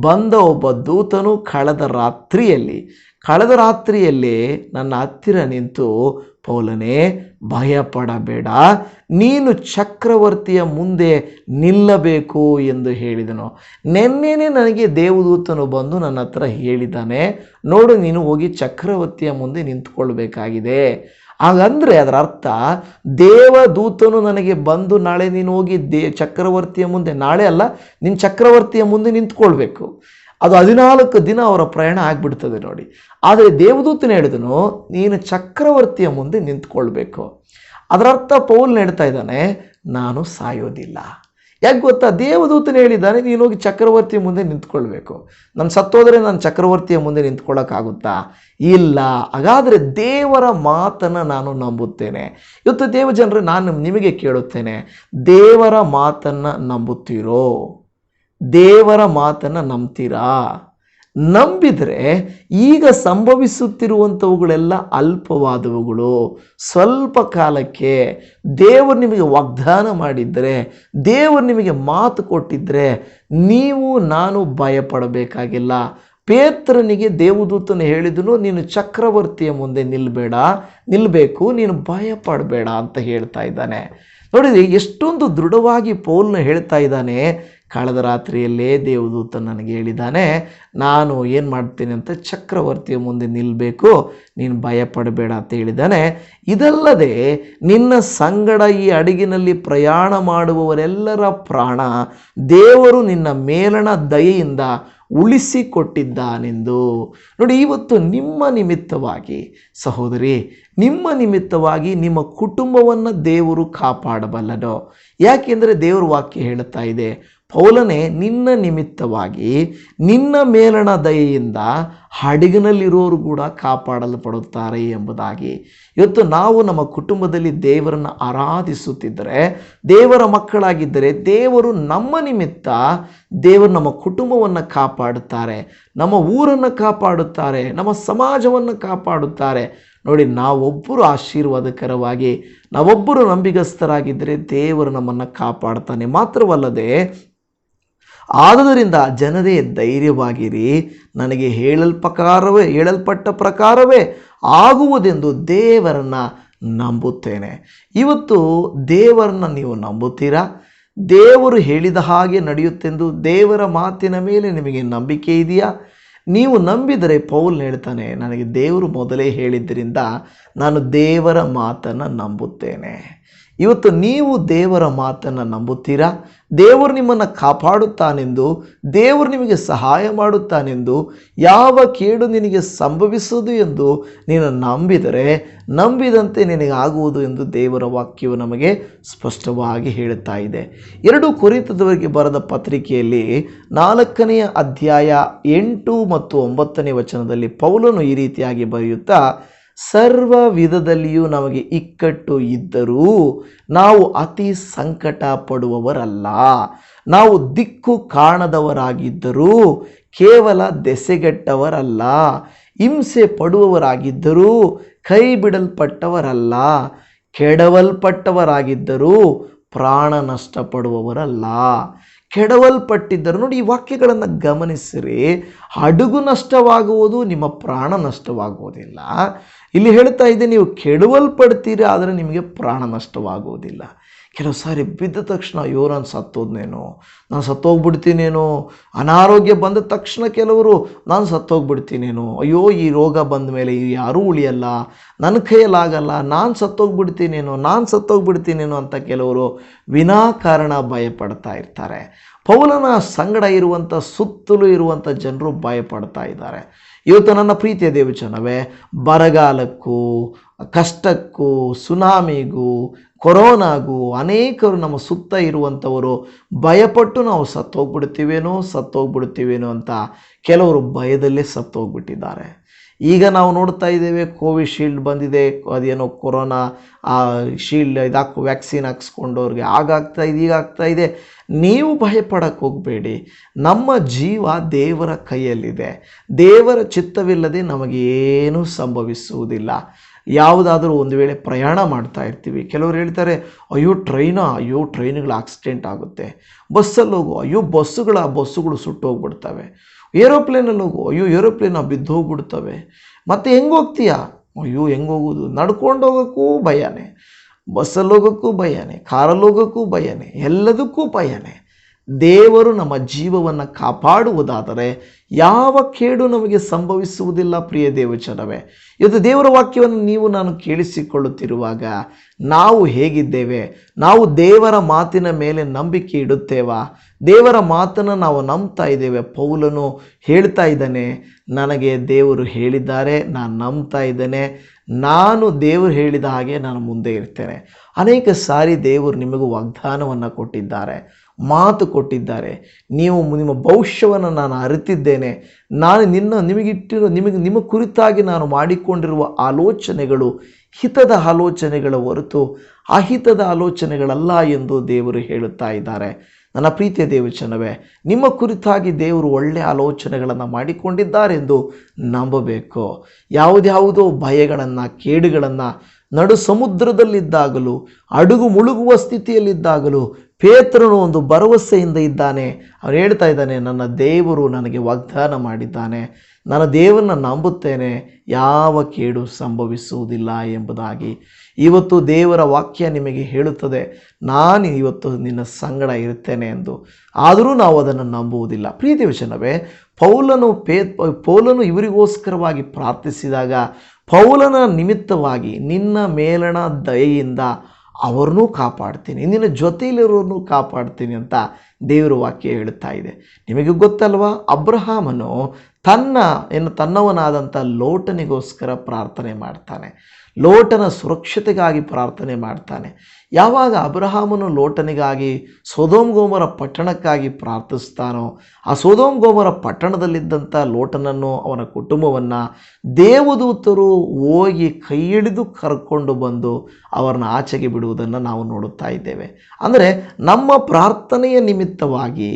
ಬಂದ ಒಬ್ಬ ದೂತನು ಕಳೆದ ರಾತ್ರಿಯಲ್ಲಿ ಕಳೆದ ರಾತ್ರಿಯಲ್ಲಿ ನನ್ನ ಹತ್ತಿರ ನಿಂತು, ಪೌಲನೇ, ಭಯಪಡಬೇಡ. ನೀನು ಚಕ್ರವರ್ತಿಯ ಮುಂದೆ ನಿಲ್ಲಬೇಕು ಎಂದು ಹೇಳಿದನು. ನಿನ್ನೆನೇ ನನಗೆ ದೇವದೂತನು ಬಂದು ನನ್ನ ಹತ್ರ ಹೇಳಿದ್ದಾನೆ. ನೋಡು, ನೀನು ಹೋಗಿ ಚಕ್ರವರ್ತಿಯ ಮುಂದೆ ನಿಂತ್ಕೊಳ್ಬೇಕಾಗಿದೆ. ಹಾಗಂದ್ರೆ ಅದರ ಅರ್ಥ, ದೇವದೂತನು ನನಗೆ ಬಂದು ನಾಳೆ ನೀನು ಹೋಗಿ ದೇ, ಚಕ್ರವರ್ತಿಯ ಮುಂದೆ, ನಾಳೆ ಅಲ್ಲ ನಿನ್ನ ಚಕ್ರವರ್ತಿಯ ಮುಂದೆ ನಿಂತ್ಕೊಳ್ಬೇಕು. ಅದು ಹದಿನಾಲ್ಕು ದಿನ ಅವರ ಪ್ರಯಾಣ ಆಗಿಬಿಡ್ತದೆ ನೋಡಿ. ಆದರೆ ದೇವದೂತನ ಹೇಳಿದನು, ನೀನು ಚಕ್ರವರ್ತಿಯ ಮುಂದೆ ನಿಂತ್ಕೊಳ್ಬೇಕು. ಅದರರ್ಥ ಪೌಲ್ ಹೇಳ್ತಾ ಇದ್ದಾನೆ, ನಾನು ಸಾಯೋದಿಲ್ಲ. ಯಾಕೆ ಗೊತ್ತಾ? ದೇವದೂತನ ಹೇಳಿದ್ದಾನೆ, ನೀನು ಹೋಗಿ ಚಕ್ರವರ್ತಿಯ ಮುಂದೆ ನಿಂತ್ಕೊಳ್ಬೇಕು. ನಾನು ಸತ್ತೋದರೆ ನಾನು ಚಕ್ರವರ್ತಿಯ ಮುಂದೆ ನಿಂತ್ಕೊಳ್ಳೋಕ್ಕಾಗುತ್ತಾ ಇಲ್ಲ. ಹಾಗಾದರೆ ದೇವರ ಮಾತನ್ನು ನಾನು ನಂಬುತ್ತೇನೆ. ಇವತ್ತು ದೇವ ಜನರೇ ನಾನು ನಿಮಗೆ ಕೇಳುತ್ತೇನೆ, ದೇವರ ಮಾತನ್ನು ನಂಬುತ್ತೀರೋ? ದೇವರ ಮಾತನ್ನು ನಂಬ್ತೀರಾ? ನಂಬಿದರೆ ಈಗ ಸಂಭವಿಸುತ್ತಿರುವಂಥವುಗಳೆಲ್ಲ ಅಲ್ಪವಾದವುಗಳು. ಸ್ವಲ್ಪ ಕಾಲಕ್ಕೆ ದೇವರು ನಿಮಗೆ ವಾಗ್ದಾನ ಮಾಡಿದ್ದರೆ ದೇವರು ನಿಮಗೆ ಮಾತು ಕೊಟ್ಟಿದ್ದರೆ ನೀವು, ನಾನು ಭಯಪಡಬೇಕಾಗಿಲ್ಲ. ಪೇತ್ರನಿಗೆ ದೇವದೂತನು ಹೇಳಿದನು, ನೀನು ಚಕ್ರವರ್ತಿಯ ಮುಂದೆ ನಿಲ್ಲಬೇಡ ನಿಲ್ಲಬೇಕು ನೀನು ಭಯಪಡಬೇಡ ಅಂತ ಹೇಳ್ತಾ ಇದ್ದಾನೆ. ನೋಡಿದ್ರೆ ಎಷ್ಟೊಂದು ದೃಢವಾಗಿ ಪೌಲ್ನ ಹೇಳ್ತಾ ಇದ್ದಾನೆ ಕಳೆದ ರಾತ್ರಿಯಲ್ಲೇ ದೇವದೂತ ನನಗೆ ಹೇಳಿದ್ದಾನೆ, ನಾನು ಏನು ಮಾಡ್ತೀನಿ ಅಂತ ಚಕ್ರವರ್ತಿಯ ಮುಂದೆ ನಿಲ್ಲಬೇಕು ನೀನು ಭಯಪಡಬೇಡ ಅಂತ ಹೇಳಿದ್ದಾನೆ. ಇದಲ್ಲದೆ ನಿನ್ನ ಸಂಗಡ ಈ ಅಡಗಿನಲ್ಲಿ ಪ್ರಯಾಣ ಮಾಡುವವರೆಲ್ಲರ ಪ್ರಾಣ ದೇವರು ನಿನ್ನ ಮೇಲಣ ದಯೆಯಿಂದ ಉಳಿಸಿಕೊಟ್ಟಿದ್ದಾನೆಂದು. ನೋಡಿ, ಇವತ್ತು ನಿಮ್ಮ ನಿಮಿತ್ತವಾಗಿ, ಸಹೋದರಿ, ನಿಮ್ಮ ನಿಮಿತ್ತವಾಗಿ ನಿಮ್ಮ ಕುಟುಂಬವನ್ನು ದೇವರು ಕಾಪಾಡಬಲ್ಲನು? ಯಾಕೆಂದರೆ ದೇವರ ವಾಕ್ಯ ಹೇಳುತ್ತಾ ಇದೆ ಪೌಲನೆ ನಿನ್ನ ನಿಮಿತ್ತವಾಗಿ ನಿನ್ನ ಮೇಲಣ ದಯೆಯಿಂದ ಹಡಗಿನಲ್ಲಿರೋರು ಕೂಡ ಕಾಪಾಡಲ್ಪಡುತ್ತಾರೆ ಎಂಬುದಾಗಿ. ಇವತ್ತು ನಾವು ನಮ್ಮ ಕುಟುಂಬದಲ್ಲಿ ದೇವರನ್ನು ಆರಾಧಿಸುತ್ತಿದ್ದರೆ, ದೇವರ ಮಕ್ಕಳಾಗಿದ್ದರೆ, ದೇವರು ನಮ್ಮ ನಿಮಿತ್ತ ದೇವರು ನಮ್ಮ ಕುಟುಂಬವನ್ನು ಕಾಪಾಡುತ್ತಾರೆ, ನಮ್ಮ ಊರನ್ನು ಕಾಪಾಡುತ್ತಾರೆ, ನಮ್ಮ ಸಮಾಜವನ್ನು ಕಾಪಾಡುತ್ತಾರೆ. ನೋಡಿ, ನಾವೊಬ್ಬರು ಆಶೀರ್ವಾದಕರವಾಗಿ, ನಾವೊಬ್ಬರು ನಂಬಿಗಸ್ಥರಾಗಿದ್ದರೆ ದೇವರು ನಮ್ಮನ್ನು ಕಾಪಾಡ್ತಾನೆ. ಮಾತ್ರವಲ್ಲದೆ ಆದುದರಿಂದ ಜನರೇ ಧೈರ್ಯವಾಗಿರಿ. ನನಗೆ ಹೇಳಲ್ಪಕಾರವೇ, ಹೇಳಲ್ಪಟ್ಟ ಪ್ರಕಾರವೇ ಆಗುವುದೆಂದು ದೇವರನ್ನು ನಂಬುತ್ತೇನೆ. ಇವತ್ತು ದೇವರನ್ನ ನೀವು ನಂಬುತ್ತೀರಾ? ದೇವರು ಹೇಳಿದ ಹಾಗೆ ನಡೆಯುತ್ತೆಂದು ದೇವರ ಮಾತಿನ ಮೇಲೆ ನಿಮಗೆ ನಂಬಿಕೆ ಇದೆಯಾ? ನೀವು ನಂಬಿದರೆ ಪೌಲ್ ಹೇಳ್ತಾನೆ, ನನಗೆ ದೇವರು ಮೊದಲೇ ಹೇಳಿದ್ದರಿಂದ ನಾನು ದೇವರ ಮಾತನ್ನು ನಂಬುತ್ತೇನೆ. ಇವತ್ತು ನೀವು ದೇವರ ಮಾತನ್ನು ನಂಬುತ್ತೀರಾ? ದೇವರು ನಿಮ್ಮನ್ನು ಕಾಪಾಡುತ್ತಾನೆಂದು, ದೇವರು ನಿಮಗೆ ಸಹಾಯ ಮಾಡುತ್ತಾನೆಂದು, ಯಾವ ಕೇಡು ನಿನಗೆ ಸಂಭವಿಸುವುದು ಎಂದು ನೀನು ನಂಬಿದರೆ, ನಂಬಿದಂತೆ ನಿನಗೆ ಆಗುವುದು ಎಂದು ದೇವರ ವಾಕ್ಯವು ನಮಗೆ ಸ್ಪಷ್ಟವಾಗಿ ಹೇಳುತ್ತಾ ಇದೆ. ಎರಡು ಕುರಿತದವರಿಗೆ ಬರೆದ ಪತ್ರಿಕೆಯಲ್ಲಿ ನಾಲ್ಕನೆಯ ಅಧ್ಯಾಯ ಎಂಟು ಮತ್ತು ಒಂಬತ್ತನೇ ವಚನದಲ್ಲಿ ಪೌಲನು ಈ ರೀತಿಯಾಗಿ ಬರೆಯುತ್ತಾ ಸರ್ವ ವಿಧದಲ್ಲಿಯೂ ನಮಗೆ ಇಕ್ಕಟ್ಟು ಇದ್ದರೂ ನಾವು ಅತಿ ಸಂಕಟ ಪಡುವವರಲ್ಲ ನಾವು ದಿಕ್ಕು ಕಾಣದವರಾಗಿದ್ದರೂ ಕೇವಲ ದೆಸೆಗೆಟ್ಟವರಲ್ಲ. ಹಿಂಸೆ ಪಡುವವರಾಗಿದ್ದರೂ ಕೈ ಬಿಡಲ್ಪಟ್ಟವರಲ್ಲ ಕೆಡವಲ್ಪಟ್ಟವರಾಗಿದ್ದರೂ ಪ್ರಾಣ ನಷ್ಟಪಡುವವರಲ್ಲ. ಕೆಡವಲ್ಪಟ್ಟಿದ್ದರು ನೋಡಿ ಈ ವಾಕ್ಯಗಳನ್ನು ಗಮನಿಸಿರಿ. ಹಡಗು ನಷ್ಟವಾಗುವುದು ನಿಮ್ಮ ಪ್ರಾಣ ನಷ್ಟವಾಗುವುದಿಲ್ಲ. ಇಲ್ಲಿ ಹೇಳ್ತಾ ಇದೆ ನೀವು ಕೆಡವಲ್ಪಡ್ತೀರಿ ಆದರೆ ನಿಮಗೆ ಪ್ರಾಣ ನಷ್ಟವಾಗುವುದಿಲ್ಲ. ಕೆಲವು ಸಾರಿ ಬಿದ್ದ ತಕ್ಷಣ ಅಯ್ಯೋ ನಾನು ಸತ್ತೋದ್ನೇನೋ? ನಾನು ಸತ್ತೋಗ್ಬಿಡ್ತೀನೇನೋ? ಅನಾರೋಗ್ಯ ಬಂದ ತಕ್ಷಣ ಕೆಲವರು ನಾನು ಸತ್ತೋಗ್ಬಿಡ್ತೀನೇನೋ? ಅಯ್ಯೋ, ಈ ರೋಗ ಬಂದ ಮೇಲೆ ಯಾರೂ ಉಳಿಯಲ್ಲ. ನನ್ನ ಕೈಯಲ್ಲಾಗಲ್ಲ ನಾನು ಸತ್ತೋಗ್ಬಿಡ್ತೀನೇನೋ? ನಾನು ಸತ್ತೋಗ್ಬಿಡ್ತೀನೇನೋ ಅಂತ ಕೆಲವರು ವಿನಾಕಾರಣ ಭಯಪಡ್ತಾ ಇರ್ತಾರೆ. ಪೌಲನ ಸಂಗಡ ಇರುವಂಥ ಸುತ್ತಲೂ ಇರುವಂಥ ಜನರು ಭಯಪಡ್ತಾ ಇದ್ದಾರೆ. ಇವತ್ತು ನನ್ನ ಪ್ರೀತಿಯ ದೇವಚನವೇ ಬರಗಾಲಕ್ಕೂ, ಕಷ್ಟಕ್ಕೂ, ಸುನಾಮಿಗೂ ಕೊರೋನಾಗೂ ಅನೇಕರು ನಮ್ಮ ಸುತ್ತ ಇರುವಂಥವರು ಭಯಪಟ್ಟು ನಾವು ಸತ್ತೋಗ್ಬಿಡ್ತೀವೇನೋ ಸತ್ತೋಗ್ಬಿಡ್ತೀವೇನೋ ಅಂತ ಕೆಲವರು ಭಯದಲ್ಲೇ ಸತ್ತೋಗ್ಬಿಟ್ಟಿದ್ದಾರೆ. ಈಗ ನಾವು ನೋಡ್ತಾ ಇದ್ದೇವೆ, ಕೋವಿಶೀಲ್ಡ್ ಬಂದಿದೆ, ಅದೇನೋ ಕೊರೋನಾ, ಆ ಶೀಲ್ಡ್ ಇದಾಕು, ವ್ಯಾಕ್ಸಿನ್ ಹಾಕ್ಸ್ಕೊಂಡವ್ರಿಗೆ ಆಗಾಗ್ತಾ ಇದೆ ಈಗ ಆಗ್ತಾ ಇದೆ. ನೀವು ಭಯಪಡಕ್ಕೆ ಹೋಗಬೇಡಿ. ನಮ್ಮ ಜೀವ ದೇವರ ಕೈಯಲ್ಲಿದೆ. ದೇವರ ಚಿತ್ತವಿಲ್ಲದೆ ನಮಗೇನೂ ಸಂಭವಿಸುವುದಿಲ್ಲ. ಯಾವುದಾದ್ರೂ ಒಂದು ವೇಳೆ ಪ್ರಯಾಣ ಮಾಡ್ತಾ ಇರ್ತೀವಿ. ಕೆಲವರು ಹೇಳ್ತಾರೆ, ಅಯ್ಯೋ ಟ್ರೈನಾ ಅಯ್ಯೋ ಟ್ರೈನ್ಗಳು ಆಕ್ಸಿಡೆಂಟ್ ಆಗುತ್ತೆ. ಬಸ್ಸಲ್ಲಿ ಹೋಗು, ಅಯ್ಯೋ, ಬಸ್ಸುಗಳ, ಬಸ್ಸುಗಳು ಸುಟ್ಟು ಹೋಗ್ಬಿಡ್ತವೆ. ಏರೋಪ್ಲೇನಲ್ಲಿ ಹೋಗು, ಅಯ್ಯೋ, ಏರೋಪ್ಲೇನ ಬಿದ್ದು ಹೋಗ್ಬಿಡ್ತವೆ. ಮತ್ತು ಹೆಂಗೆ ಹೋಗ್ತೀಯಾ? ಅಯ್ಯೋ, ಹೆಂಗೆ ಹೋಗೋದು ನಡ್ಕೊಂಡು ಹೋಗೋಕ್ಕೂ ಭಯನೇ. ಬಸ್ಸಲ್ಲಿ ಹೋಗೋಕ್ಕೂ ಭಯನೇ, ಕಾರಲ್ಲಿ ಹೋಗೋಕ್ಕೂ ಭಯನೇ, ಎಲ್ಲದಕ್ಕೂ ಭಯನೇ. ದೇವರು ನಮ್ಮ ಜೀವವನ್ನು ಕಾಪಾಡುವುದಾದರೆ ಯಾವ ಕೇಡು ನಮಗೆ ಸಂಭವಿಸುವುದಿಲ್ಲ ಪ್ರಿಯ ದೇವಚನವೇ ಇದು ದೇವರ ವಾಕ್ಯವನ್ನು ನೀವು ನಾನು ಕೇಳಿಸಿಕೊಳ್ಳುತ್ತಿರುವಾಗ ನಾವು ಹೇಗಿದ್ದೇವೆ? ನಾವು ದೇವರ ಮಾತಿನ ಮೇಲೆ ನಂಬಿಕೆ ಇಡುತ್ತೇವಾ? ದೇವರ ಮಾತನ್ನು ನಾವು ನಂಬ್ತಾ ಇದ್ದೇವೆ. ಪೌಲನು ಹೇಳ್ತಾ ಇದ್ದಾನೆ, ನನಗೆ ದೇವರು ಹೇಳಿದ್ದಾರೆ, ನಾನು ನಂಬ್ತಾ ಇದ್ದೇನೆ. ನಾನು ದೇವರು ಹೇಳಿದ ಹಾಗೆ ನಾನು ಮುಂದೆ ಇರ್ತೇನೆ. ಅನೇಕ ಸಾರಿ ದೇವರು ನಿಮಗೂ ವಾಗ್ದಾನವನ್ನು ಕೊಟ್ಟಿದ್ದಾರೆ. ಮಾತು ಕೊಟ್ಟಿದ್ದಾರೆ. ನೀವು ನಿಮ್ಮ ಭವಿಷ್ಯವನ್ನು ನಾನು ಅರಿತಿದ್ದೇನೆ. ನಾನು ನಿನ್ನ ನಿಮಗಿಟ್ಟಿರೋ ನಿಮಗೆ ನಿಮ್ಮ ಕುರಿತಾಗಿ ನಾನು ಮಾಡಿಕೊಂಡಿರುವ ಆಲೋಚನೆಗಳು ಹಿತದ ಆಲೋಚನೆಗಳ ಹೊರತು ಅಹಿತದ ಆಲೋಚನೆಗಳಲ್ಲ ಎಂದು ದೇವರು ಹೇಳುತ್ತಾ ಇದ್ದಾರೆ. ನನ್ನ ಪ್ರೀತಿಯ ದೇವಚನವೇ ನಿಮ್ಮ ಕುರಿತಾಗಿ ದೇವರು ಒಳ್ಳೆಯ ಆಲೋಚನೆಗಳನ್ನು ಮಾಡಿಕೊಂಡಿದ್ದಾರೆಂದು ನಂಬಬೇಕು. ಯಾವುದ್ಯಾವುದೋ ಭಯಗಳನ್ನು, ಕೇಡುಗಳನ್ನು, ನಡು ಸಮುದ್ರದಲ್ಲಿದ್ದಾಗಲೂ, ಅಡುಗು ಮುಳುಗುವ ಸ್ಥಿತಿಯಲ್ಲಿದ್ದಾಗಲೂ ಪೇತ್ರನು ಒಂದು ಭರವಸೆಯಿಂದ ಇದ್ದಾನೆ. ಅವನು ಹೇಳ್ತಾ ಇದ್ದಾನೆ, ನನ್ನ ದೇವರು ನನಗೆ ವಾಗ್ದಾನ ಮಾಡಿದ್ದಾನೆ. ನನ್ನ ದೇವರನ್ನ ನಂಬುತ್ತೇನೆ. ಯಾವ ಕೇಡು ಸಂಭವಿಸುವುದಿಲ್ಲ ಎಂಬುದಾಗಿ. ಇವತ್ತು ದೇವರ ವಾಕ್ಯ ನಿಮಗೆ ಹೇಳುತ್ತದೆ, ನಾನು ಇವತ್ತು ನಿನ್ನ ಸಂಗಡ ಇರುತ್ತೇನೆ ಎಂದು. ಆದರೂ ನಾವು ಅದನ್ನು ನಂಬುವುದಿಲ್ಲ. ಪ್ರೀತಿ ವಚನವೇ, ಪೌಲನು ಪೇ, ಪೌಲನು ಇವರಿಗೋಸ್ಕರವಾಗಿ ಪ್ರಾರ್ಥಿಸಿದಾಗ, ಪೌಲನ ನಿಮಿತ್ತವಾಗಿ ನಿನ್ನ ಮೇಲಣ ದಯೆಯಿಂದ ಅವ್ರನ್ನೂ ಕಾಪಾಡ್ತೀನಿ, ನಿನ್ನ ಜೊತೆಯಲ್ಲಿರೋರನ್ನೂ ಕಾಪಾಡ್ತೀನಿ ಅಂತ ದೇವರ ವಾಕ್ಯ ಹೇಳ್ತಾ ಇದೆ. ನಿಮಗೆ ಗೊತ್ತಲ್ವಾ? ಅಬ್ರಹಾಮನು ತನ್ನ, ಏನು ತನ್ನವನಾದಂಥ ಲೋಟನಿಗೋಸ್ಕರ ಪ್ರಾರ್ಥನೆ ಮಾಡ್ತಾನೆ. ಲೋಟನ ಸುರಕ್ಷತೆಗಾಗಿ ಪ್ರಾರ್ಥನೆ ಮಾಡ್ತಾನೆ. ಯಾವಾಗ ಅಬ್ರಹಾಮನು ಲೋಟನಿಗಾಗಿ ಸೋದೋಮ್ ಗೋಮರ ಪಟ್ಟಣಕ್ಕಾಗಿ ಪ್ರಾರ್ಥಿಸ್ತಾನೋ ಆ ಸೋದೋಮ್ ಗೋಮರ ಪಟ್ಟಣದಲ್ಲಿದ್ದಂಥ ಲೋಟನನ್ನು ಅವನ ಕುಟುಂಬವನ್ನು ದೇವದೂತರು ಹೋಗಿ ಕೈ ಹಿಡಿದು ಕರ್ಕೊಂಡು ಬಂದು ಅವರನ್ನು ಆಚೆಗೆ ಬಿಡುವುದನ್ನು ನಾವು ನೋಡುತ್ತಾ ಇದ್ದೇವೆ. ಅಂದರೆ ನಮ್ಮ ಪ್ರಾರ್ಥನೆಯ ನಿಮಿತ್ತವಾಗಿ,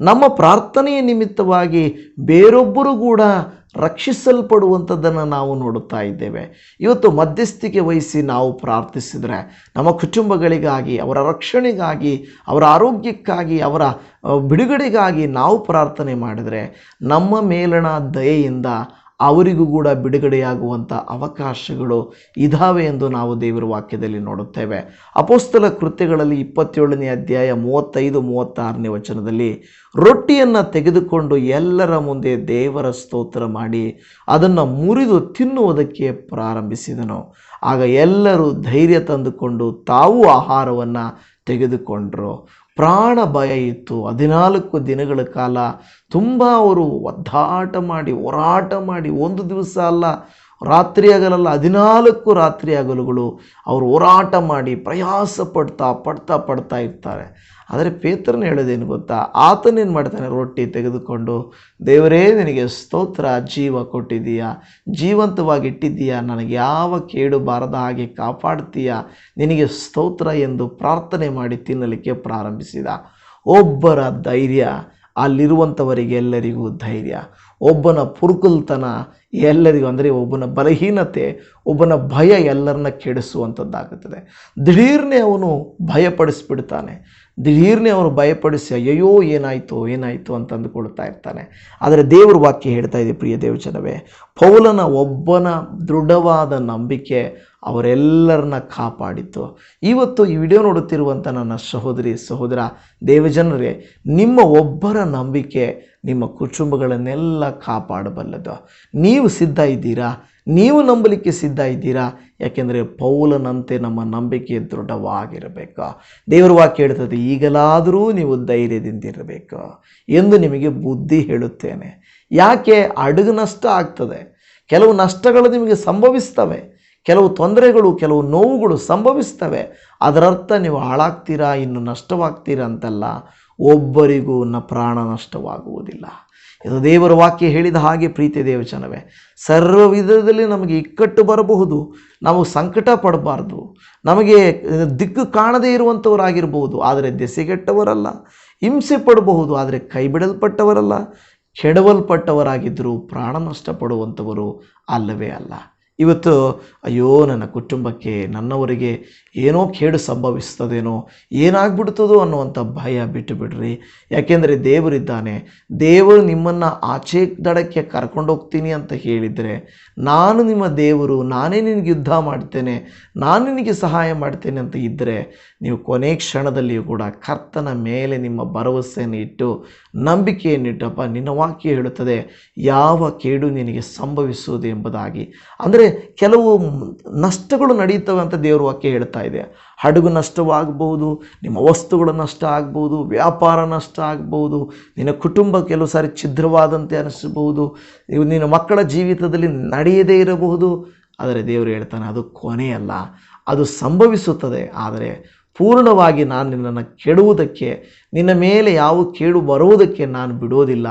ನಮ್ಮ ಪ್ರಾರ್ಥನೆಯ ನಿಮಿತ್ತವಾಗಿ ಬೇರೊಬ್ಬರು ಕೂಡ ರಕ್ಷಿಸಲ್ಪಡುವಂಥದ್ದನ್ನು ನಾವು ನೋಡುತ್ತಾ ಇದ್ದೇವೆ. ಇವತ್ತು ಮಧ್ಯಸ್ಥಿಕೆ ವಹಿಸಿ ನಾವು ಪ್ರಾರ್ಥಿಸಿದರೆ ನಮ್ಮ ಕುಟುಂಬಗಳಿಗಾಗಿ, ಅವರ ರಕ್ಷಣೆಗಾಗಿ, ಅವರ ಆರೋಗ್ಯಕ್ಕಾಗಿ, ಅವರ ಬಿಡುಗಡೆಗಾಗಿ ನಾವು ಪ್ರಾರ್ಥನೆ ಮಾಡಿದರೆ ನಮ್ಮ ಮೇಲಣ ದಯೆಯಿಂದ ಅವರಿಗೂ ಕೂಡ ಬಿಡುಗಡೆಯಾಗುವಂಥ ಅವಕಾಶಗಳು ಇದ್ದಾವೆ ಎಂದು ನಾವು ದೇವರ ವಾಕ್ಯದಲ್ಲಿ ನೋಡುತ್ತೇವೆ. ಅಪೋಸ್ತಲ ಕೃತ್ಯಗಳಲ್ಲಿ ಇಪ್ಪತ್ತೇಳನೇ ಅಧ್ಯಾಯ ಮೂವತ್ತೈದು, ಮೂವತ್ತಾರನೇ ವಚನದಲ್ಲಿ ರೊಟ್ಟಿಯನ್ನು ತೆಗೆದುಕೊಂಡು ಎಲ್ಲರ ಮುಂದೆ ದೇವರ ಸ್ತೋತ್ರ ಮಾಡಿ ಅದನ್ನು ಮುರಿದು ತಿನ್ನುವುದಕ್ಕೆ ಪ್ರಾರಂಭಿಸಿದನು. ಆಗ ಎಲ್ಲರೂ ಧೈರ್ಯ ತಂದುಕೊಂಡು ತಾವು ಆಹಾರವನ್ನು ತೆಗೆದುಕೊಂಡರು. ಪ್ರಾಣ ಭಯ ಇತ್ತು. ಹದಿನಾಲ್ಕು ದಿನಗಳ ಕಾಲ ತುಂಬ ಅವರು ಒದ್ದಾಟ ಮಾಡಿ, ಹೋರಾಟ ಮಾಡಿ, ಒಂದು ದಿವಸ ಅಲ್ಲ ರಾತ್ರಿ ಹಗಲಲ್ಲ, ಹದಿನಾಲ್ಕು ರಾತ್ರಿ ಹಗಲುಗಳು ಅವರು ಹೋರಾಟ ಮಾಡಿ ಪ್ರಯಾಸ ಪಡ್ತಾ ಪಡ್ತಾ ಪಡ್ತಾ ಇರ್ತಾರೆ. ಆದರೆ ಪೇತ್ರನ ಹೇಳೋದೇನು ಗೊತ್ತಾ? ಆತನೇನು ಮಾಡ್ತಾನೆ? ರೊಟ್ಟಿ ತೆಗೆದುಕೊಂಡು, ದೇವರೇ, ನಿನಗೆ ಸ್ತೋತ್ರ, ಜೀವ ಕೊಟ್ಟಿದ್ದೀಯಾ? ಜೀವಂತವಾಗಿ ಇಟ್ಟಿದ್ದೀಯಾ ನನಗೆ ಯಾವ ಕೇಡು ಬಾರದ ಹಾಗೆ ಕಾಪಾಡ್ತೀಯಾ? ನಿನಗೆ ಸ್ತೋತ್ರ ಎಂದು ಪ್ರಾರ್ಥನೆ ಮಾಡಿ ತಿನ್ನಲಿಕ್ಕೆ ಪ್ರಾರಂಭಿಸಿದ. ಒಬ್ಬರ ಧೈರ್ಯ ಅಲ್ಲಿರುವಂಥವರಿಗೆಲ್ಲರಿಗೂ ಧೈರ್ಯ. ಒಬ್ಬನ ಪುರುಕುಲ್ತನ ಎಲ್ಲರಿಗೂ ಅಂದರೆ ಒಬ್ಬನ ಬಲಹೀನತೆ, ಒಬ್ಬನ ಭಯ ಎಲ್ಲರನ್ನ ಕೆಡಿಸುವಂಥದ್ದಾಗುತ್ತದೆ. ದಿಢೀರ್ನೇ ಅವನು ಭಯಪಡಿಸ್ಬಿಡ್ತಾನೆ. ದಿಢೀರ್ನೇ ಅವನು ಭಯಪಡಿಸಿ ಅಯ್ಯೋ ಏನಾಯಿತು ಏನಾಯಿತು? ಅಂತ ಅಂದುಕೊಳ್ತಾ ಇರ್ತಾನೆ. ಆದರೆ ದೇವ್ರ ವಾಕ್ಯ ಹೇಳ್ತಾ ಇದೆ, ಪ್ರಿಯ ದೇವಚನವೇ ಪೌಲನ ಒಬ್ಬನ ದೃಢವಾದ ನಂಬಿಕೆ ಅವರೆಲ್ಲರನ್ನ ಕಾಪಾಡಿತು ಇವತ್ತು ಈ ವಿಡಿಯೋ ನೋಡುತ್ತಿರುವಂಥ ನನ್ನ ಸಹೋದರಿ, ಸಹೋದರ, ದೇವಜನರೇ, ನಿಮ್ಮ ಒಬ್ಬರ ನಂಬಿಕೆ ನಿಮ್ಮ ಕುಟುಂಬಗಳನ್ನೆಲ್ಲ ಕಾಪಾಡಬಲ್ಲದು. ನೀವು ಸಿದ್ಧ ಇದ್ದೀರಾ? ನೀವು ನಂಬಲಿಕ್ಕೆ ಸಿದ್ಧ ಇದ್ದೀರಾ? ಯಾಕೆಂದರೆ ಪೌಲನಂತೆ ನಮ್ಮ ನಂಬಿಕೆ ದೃಢವಾಗಿರಬೇಕು. ದೇವರ ವಾಕ್ಯ ಹೇಳ್ತದೆ ಈಗಲಾದರೂ ನೀವು ಧೈರ್ಯದಿಂದಿರಬೇಕು ಎಂದು ನಿಮಗೆ ಬುದ್ಧಿ ಹೇಳುತ್ತೇನೆ. ಯಾಕೆ? ಅಡುಗು ನಷ್ಟ ಆಗ್ತದೆ. ಕೆಲವು ನಷ್ಟಗಳು ನಿಮಗೆ ಸಂಭವಿಸ್ತವೆ, ಕೆಲವು ತೊಂದರೆಗಳು, ಕೆಲವು ನೋವುಗಳು ಸಂಭವಿಸ್ತವೆ. ಅದರರ್ಥ ನೀವು ಹಾಳಾಗ್ತೀರಾ, ಇನ್ನು ನಷ್ಟವಾಗ್ತೀರಾ ಅಂತಲ್ಲ, ಒಬ್ಬರಿಗೂ ನ ಪ್ರಾಣ ನಷ್ಟವಾಗುವುದಿಲ್ಲ. ಇದು ದೇವರ ವಾಕ್ಯ ಹೇಳಿದ ಹಾಗೆ ಪ್ರೀತಿ ದೇವಚನವೇ ಸರ್ವ ವಿಧದಲ್ಲಿ ನಮಗೆ ಇಕ್ಕಟ್ಟು ಬರಬಹುದು, ನಾವು ಸಂಕಟ ಪಡಬಾರ್ದು, ನಮಗೆ ದಿಕ್ಕು ಕಾಣದೇ ಇರುವಂಥವರಾಗಿರ್ಬೋದು ಆದರೆ ದೆಸೆಗೆಟ್ಟವರಲ್ಲ, ಹಿಂಸೆ ಪಡಬಹುದು, ಆದರೆ ಕೈ ಬಿಡಲ್ಪಟ್ಟವರಲ್ಲ ಕೆಡವಲ್ಪಟ್ಟವರಾಗಿದ್ದರೂ ಪ್ರಾಣ ನಷ್ಟಪಡುವಂಥವರು ಅಲ್ಲವೇ ಅಲ್ಲ. ಇವತ್ತು ಅಯ್ಯೋ ನನ್ನ ಕುಟುಂಬಕ್ಕೆ ನನ್ನವರಿಗೆ ಏನೋ ಕೇಡು ಸಂಭವಿಸ್ತದೇನೋ, ಏನಾಗ್ಬಿಡ್ತದೋ ಅನ್ನುವಂಥ ಭಯ ಬಿಟ್ಟು ಬಿಡ್ರಿ. ಯಾಕೆಂದರೆ ದೇವರಿದ್ದಾನೆ. ದೇವರು ನಿಮ್ಮನ್ನು ಆಚೆ ದಡಕ್ಕೆ ಕರ್ಕೊಂಡೋಗ್ತೀನಿ ಅಂತ ಹೇಳಿದರೆ, ನಾನು ನಿಮ್ಮ ದೇವರು, ನಾನೇ ನಿನಗೆ ಯುದ್ಧ ಮಾಡ್ತೇನೆ, ನಾನು ನಿನಗೆ ಸಹಾಯ ಮಾಡ್ತೇನೆ ಅಂತ ಇದ್ದರೆ ನೀವು ಕೊನೆ ಕ್ಷಣದಲ್ಲಿಯೂ ಕೂಡ ಕರ್ತನ ಮೇಲೆ ನಿಮ್ಮ ಭರವಸೆಯನ್ನು ಇಟ್ಟು ನಂಬಿಕೆಯನ್ನಿಟ್ಟಪ್ಪ ನಿನ್ನ ವಾಕ್ಯ ಹೇಳುತ್ತದೆ, ಯಾವ ಕೇಡು ನಿನಗೆ ಸಂಭವಿಸುವುದು ಎಂಬುದಾಗಿ. ಅಂದರೆ ಕೆಲವು ನಷ್ಟಗಳು ನಡೆಯುತ್ತವೆ ಅಂತ ದೇವ್ರ ವಾಕ್ಯ ಹೇಳ್ತಾ ಇದೆ. ಹಡಗು ನಷ್ಟವಾಗಬಹುದು, ನಿಮ್ಮ ವಸ್ತುಗಳು ನಷ್ಟ ಆಗ್ಬೋದು ವ್ಯಾಪಾರ ನಷ್ಟ ಆಗ್ಬೋದು ನಿನ್ನ ಕುಟುಂಬ ಕೆಲವು ಸಾರಿ ಛಿದ್ರವಾದಂತೆ ಅನಿಸಬಹುದು ನಿನ್ನ ಮಕ್ಕಳ ಜೀವಿತದಲ್ಲಿ ನಡೆಯದೇ ಇರಬಹುದು. ಆದರೆ ದೇವರು ಹೇಳ್ತಾನೆ, ಅದು ಕೊನೆಯಲ್ಲ, ಅದು ಸಂಭವಿಸುತ್ತದೆ. ಆದರೆ ಪೂರ್ಣವಾಗಿ ನಾನು ನಿನ್ನನ್ನು ಕೆಡುವುದಕ್ಕೆ ನಿನ್ನ ಮೇಲೆ ಯಾವ ಕೇಡು ಬರುವುದಕ್ಕೆ ನಾನು ಬಿಡೋದಿಲ್ಲ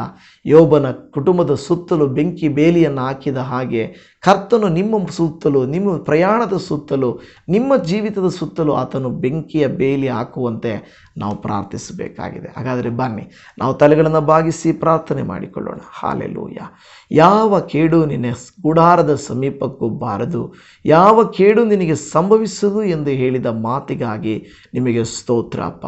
ಯೋಬನ ಕುಟುಂಬದ ಸುತ್ತಲೂ ಬೆಂಕಿ ಬೇಲಿಯನ್ನು ಹಾಕಿದ ಹಾಗೆ ಕರ್ತನು ನಿಮ್ಮ ಸುತ್ತಲೂ, ನಿಮ್ಮ ಪ್ರಯಾಣದ ಸುತ್ತಲೂ, ನಿಮ್ಮ ಜೀವಿತದ ಸುತ್ತಲೂ ಆತನು ಬೆಂಕಿಯ ಬೇಲಿ ಹಾಕುವಂತೆ ನಾವು ಪ್ರಾರ್ಥಿಸಬೇಕಾಗಿದೆ. ಹಾಗಾದರೆ ಬನ್ನಿ, ನಾವು ತಲೆಗಳನ್ನು ಬಾಗಿಸಿ ಪ್ರಾರ್ಥನೆ ಮಾಡಿಕೊಳ್ಳೋಣ. ಹಾಲೆಲೂಯ. ಯಾವ ಕೇಡು ನಿನ್ನ ಗುಡಾರದ ಸಮೀಪಕ್ಕೂ ಬಾರದು. ಯಾವ ಕೇಡು ನಿನಗೆ ಸಂಭವಿಸದು ಎಂದು ಹೇಳಿದ ಮಾತಿಗಾಗಿ ನಿಮಗೆ ಸ್ತೋತ್ರಪ್ಪ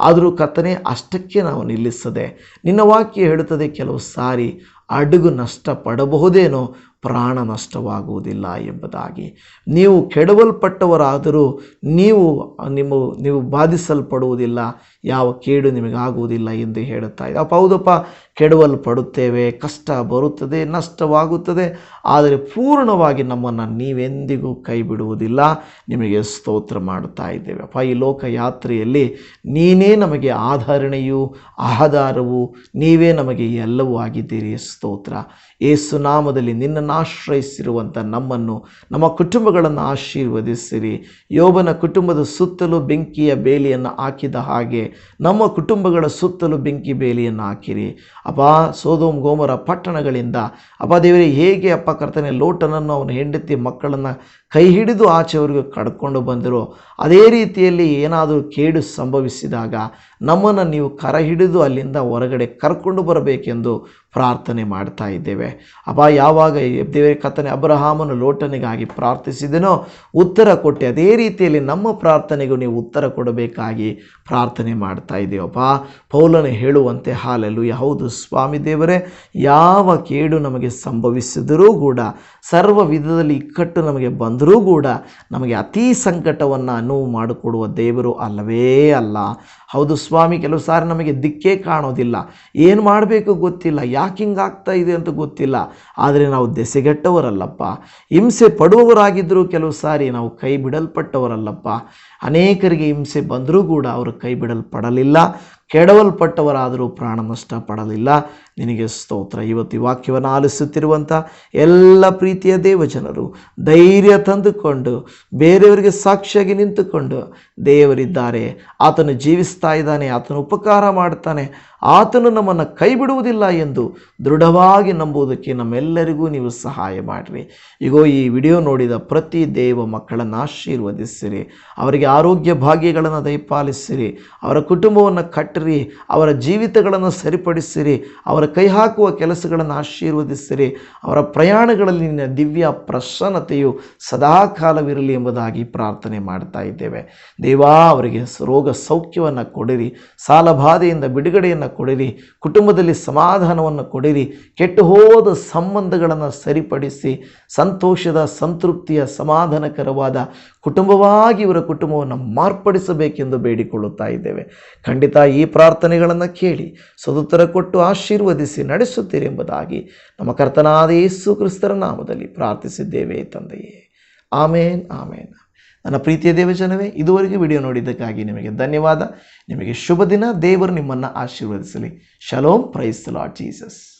ಆದರೂ ಕರ್ತನೆ ಅಷ್ಟಕ್ಕೆ ನಾವು ನಿಲ್ಲಿಸದೆ ನಿನ್ನ ವಾಕ್ಯ ಹೇಳುತ್ತದೆ ಕೆಲವು ಸಾರಿ ಅಡುಗು ನಷ್ಟ ಪಡಬಹುದೇನೋ ಪ್ರಾಣ ನಷ್ಟವಾಗುವುದಿಲ್ಲ ಎಂಬುದಾಗಿ. ನೀವು ಕೆಡವಲ್ಪಟ್ಟವರಾದರೂ ನೀವು ನಿಮ್ಮ ನೀವು ಬಾಧಿಸಲ್ಪಡುವುದಿಲ್ಲ. ಯಾವ ಕೇಡು ನಿಮಗಾಗುವುದಿಲ್ಲ ಎಂದು ಹೇಳುತ್ತಾ ಇದೆ. ಅಪ್ಪ, ಹೌದಪ್ಪ, ಕೆಡವಲ್ಪಡುತ್ತೇವೆ, ಕಷ್ಟ ಬರುತ್ತದೆ, ನಷ್ಟವಾಗುತ್ತದೆ, ಆದರೆ ಪೂರ್ಣವಾಗಿ ನಮ್ಮನ್ನು ನೀವೆಂದಿಗೂ ಕೈ ಬಿಡುವುದಿಲ್ಲ ನಿಮಗೆ ಸ್ತೋತ್ರ ಮಾಡುತ್ತಾ ಇದ್ದೇವೆ. ಅಪ್ಪ, ಈ ಲೋಕ ಯಾತ್ರೆಯಲ್ಲಿ ನೀನೇ ನಮಗೆ ಆಧರಣೆಯು, ಆಧಾರವು, ನೀವೇ ನಮಗೆ ಎಲ್ಲವೂ ಆಗಿದ್ದೀರಿ. ಸ್ತೋತ್ರ. ಏಸು ನಾಮದಲ್ಲಿ ನಿನ್ನನ್ನು ಆಶ್ರಯಿಸಿರುವಂಥ ನಮ್ಮನ್ನು, ನಮ್ಮ ಕುಟುಂಬಗಳನ್ನು ಆಶೀರ್ವದಿಸಿರಿ. ಯೋಬನ ಕುಟುಂಬದ ಸುತ್ತಲೂ ಬೆಂಕಿಯ ಬೇಲಿಯನ್ನು ಹಾಕಿದ ಹಾಗೆ ನಮ್ಮ ಕುಟುಂಬಗಳ ಸುತ್ತಲೂ ಬೆಂಕಿ ಬೇಲಿಯನ್ನು ಹಾಕಿರಿ. ಅಪ್ಪ, ಸೋದೋಮ್ ಗೋಮರ ಪಟ್ಟಣಗಳಿಂದ ಅಪ್ಪ ದೇವರೇ, ಹೇಗೆ ಅಪ್ಪ ಕರ್ತನೆ ಲೋಟನನ್ನು ಅವನ ಹೆಂಡತಿ ಮಕ್ಕಳನ್ನು ಕೈ ಹಿಡಿದು ಆಚೆವರೆಗೂ ಕಡ್ಕೊಂಡು ಬಂದರು ಅದೇ ರೀತಿಯಲ್ಲಿ ಏನಾದರೂ ಕೇಡು ಸಂಭವಿಸಿದಾಗ ನಮ್ಮನ್ನು ನೀವು ಕರ ಹಿಡಿದು ಅಲ್ಲಿಂದ ಹೊರಗಡೆ ಕರ್ಕೊಂಡು ಬರಬೇಕೆಂದು ಪ್ರಾರ್ಥನೆ ಮಾಡ್ತಾ ಇದ್ದೇವೆ. ಅಪ್ಪ ಯಾವಾಗ ದೇವರ ಕಥನೆ ಅಬ್ರಹಾಮನು ಲೋಟನಿಗಾಗಿ ಪ್ರಾರ್ಥಿಸಿದನೋ ಉತ್ತರ ಕೊಟ್ಟೆ ಅದೇ ರೀತಿಯಲ್ಲಿ ನಮ್ಮ ಪ್ರಾರ್ಥನೆಗೂ ನೀವು ಉತ್ತರ ಕೊಡಬೇಕಾಗಿ ಪ್ರಾರ್ಥನೆ ಮಾಡ್ತಾ ಇದ್ದೇವಪ್ಪ ಪೌಲನು ಹೇಳುವಂತೆ ಹಾಲಲು ಯಾವುದು ಸ್ವಾಮಿ ದೇವರೇ, ಯಾವ ಕೇಡು ನಮಗೆ ಸಂಭವಿಸಿದರೂ ಕೂಡ ಸರ್ವ ವಿಧದಲ್ಲಿ ಇಕ್ಕಟ್ಟು ನಮಗೆ ಬಂದರೂ ಕೂಡ ನಮಗೆ ಅತೀ ಸಂಕಟವನ್ನು ಅನುವು ಮಾಡಿಕೊಡುವ ದೇವರು ಅಲ್ಲವೇ ಅಲ್ಲ. ಹೌದು ಸ್ವಾಮಿ, ಕೆಲವು ಸಾರಿ ನಮಗೆ ದಿಕ್ಕೇ ಕಾಣೋದಿಲ್ಲ. ಏನು ಮಾಡಬೇಕು ಗೊತ್ತಿಲ್ಲ, ಯಾಕೆ ಹಿಂಗಾಗ್ತಾ ಇದೆ ಅಂತ ಗೊತ್ತಿಲ್ಲ. ಆದರೆ ನಾವು ದೆಸೆಗೆಟ್ಟವರಲ್ಲಪ್ಪ. ಹಿಂಸೆ ಪಡುವವರಾಗಿದ್ದರೂ ಕೆಲವು ಸಾರಿ ನಾವು ಕೈ ಬಿಡಲ್ಪಟ್ಟವರಲ್ಲಪ್ಪ. ಅನೇಕರಿಗೆ ಹಿಂಸೆ ಬಂದರೂ ಕೂಡ ಅವರು ಕೈ ಬಿಡಲ್ಪಡಲಿಲ್ಲ. ಕೆಡವಲ್ಪಟ್ಟವರಾದರೂ ಪ್ರಾಣ ನಷ್ಟ ಪಡಲಿಲ್ಲ. ನಿನಗೆ ಸ್ತೋತ್ರ. ಇವತ್ತು ವಾಕ್ಯವನ್ನು ಆಲಿಸುತ್ತಿರುವಂಥ ಎಲ್ಲ ಪ್ರೀತಿಯ ದೇವಜನರು ಧೈರ್ಯ ತಂದುಕೊಂಡು, ಬೇರೆಯವರಿಗೆ ಸಾಕ್ಷಿಯಾಗಿ ನಿಂತುಕೊಂಡು ದೇವರಿದ್ದಾರೆ. ಆತನು ಜೀವಿಸ್ತಾ ಇದ್ದಾನೆ. ಆತನು ಉಪಕಾರ ಮಾಡ್ತಾನೆ. ಆತನು ನಮ್ಮನ್ನು ಕೈ ಬಿಡುವುದಿಲ್ಲ ಎಂದು ದೃಢವಾಗಿ ನಂಬುವುದಕ್ಕೆ ನಮ್ಮೆಲ್ಲರಿಗೂ ನೀವು ಸಹಾಯ ಮಾಡಿರಿ. ಈಗೋ ಈ ವಿಡಿಯೋ ನೋಡಿದ ಪ್ರತಿ ದೇವ ಮಕ್ಕಳನ್ನು ಆಶೀರ್ವದಿಸಿರಿ. ಅವರಿಗೆ ಆರೋಗ್ಯ ಭಾಗ್ಯಗಳನ್ನು ದಯಪಾಲಿಸಿರಿ. ಅವರ ಕುಟುಂಬವನ್ನು ಕಟ್ಟಿರಿ. ಅವರ ಜೀವಿತಗಳನ್ನು ಸರಿಪಡಿಸಿರಿ. ಅವರ ಕೈ ಹಾಕುವ ಕೆಲಸಗಳನ್ನು ಆಶೀರ್ವದಿಸಿರಿ. ಅವರ ಪ್ರಯಾಣಗಳಲ್ಲಿ ದಿವ್ಯ ಪ್ರಸನ್ನತೆಯು ಸದಾಕಾಲವಿರಲಿ ಎಂಬುದಾಗಿ ಪ್ರಾರ್ಥನೆ ಮಾಡ್ತಾ ಇದ್ದೇವೆ. ದೇವಾ, ಅವರಿಗೆ ರೋಗ ಸೌಖ್ಯವನ್ನು ಕೊಡಿರಿ. ಸಾಲಬಾಧೆಯಿಂದ ಬಿಡುಗಡೆಯನ್ನು ಕೊಡಿರಿ, ಕುಟುಂಬದಲ್ಲಿ ಸಮಾಧಾನವನ್ನು ಕೊಡಿರಿ ಕೆಟ್ಟು ಹೋದ ಸಂಬಂಧಗಳನ್ನು ಸರಿಪಡಿಸಿ, ಸಂತೋಷದ, ಸಂತೃಪ್ತಿಯ, ಸಮಾಧಾನಕರವಾದ ಕುಟುಂಬವಾಗಿ ಇವರ ಕುಟುಂಬವನ್ನು ಮಾರ್ಪಡಿಸಬೇಕೆಂದು ಬೇಡಿಕೊಳ್ಳುತ್ತಾ ಇದ್ದೇವೆ. ಖಂಡಿತ ಈ ಪ್ರಾರ್ಥನೆಗಳನ್ನು ಕೇಳಿ ಸದುತ್ತರ ಕೊಟ್ಟು ಆಶೀರ್ವದಿಸಿ ನಡೆಸುತ್ತೀರಿ ಎಂಬುದಾಗಿ ನಮ್ಮ ಕರ್ತನಾದ ಯೇಸು ಕ್ರಿಸ್ತರ ನಾಮದಲ್ಲಿ ಪ್ರಾರ್ಥಿಸಿದ್ದೇವೆ ತಂದೆಯೇ. ಆಮೇನ್ ಆಮೇನ್. ನನ್ನ ಪ್ರೀತಿಯ ದೇವಜನವೇ ಇದುವರೆಗೂ ವಿಡಿಯೋ ನೋಡಿದ್ದಕ್ಕಾಗಿ ನಿಮಗೆ ಧನ್ಯವಾದ. ನಿಮಗೆ ಶುಭ ದಿನ ದೇವರು ನಿಮ್ಮನ್ನು ಆಶೀರ್ವದಿಸಲಿ. Shalom praise lord Jesus.